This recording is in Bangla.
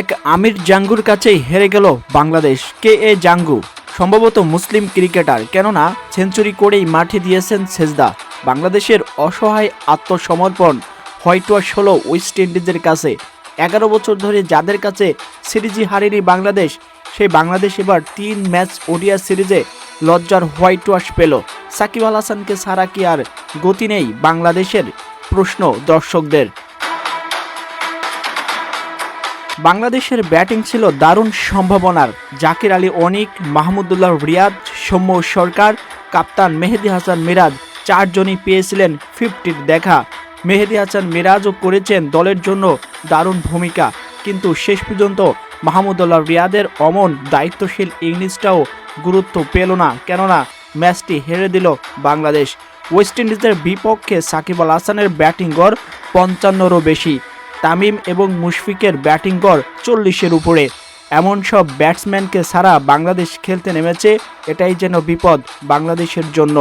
এক আমির জাঙ্গুর কাছেই হেরে গেল বাংলাদেশ, কে এ জাঙ্গু? সম্ভবত মুসলিম ক্রিকেটার, কেননা সেঞ্চুরি করেই মাঠে দিয়েছেন সেজদা। বাংলাদেশের অসহায় আত্মসমর্পণ হোয়াইট ওয়াশ হলো ওয়েস্ট ইন্ডিজের কাছে। এগারো বছর ধরে যাদের কাছে সিরিজই হারেনি বাংলাদেশ, সেই বাংলাদেশ এবার তিন ম্যাচ ওডিয়া সিরিজে লজ্জার হোয়াইট ওয়াশ পেল। সাকিব আল হাসানকে ছাড়া কি আর গতি নেই বাংলাদেশের? প্রশ্ন দর্শকদের। ব্যাটিং ছিল দারুণ সম্ভাবনার। জাকির আলী অনিক, মাহমুদুল্লাহ রিয়াদ, সৌম্য সরকার, কাপ্তান মেহেদি হাসান মিরাজ চারজনই পেয়েছিলেন ফিফটির দেখা। মেহেদি হাসান মিরাজও করেছেন দলের জন্য দারুণ ভূমিকা। কিন্তু শেষ পর্যন্ত মাহমুদুল্লাহ রিয়াদের অমন দায়িত্বশীল ইংলিশটাও গুরুত্ব পেল না। কেননা ম্যাচটি হেরে দিল বাংলাদেশ। ওয়েস্ট ইন্ডিজের বিপক্ষে সাকিব আল হাসানের ব্যাটিং গড় পঞ্চান্নরও বেশি। তামিম এবং মুশফিকের ব্যাটিং গড় চল্লিশের উপরে। এমন সব ব্যাটসম্যানকে ছাড়া বাংলাদেশ খেলতে নেমেছে, এটাই যেন বিপদ বাংলাদেশের জন্য।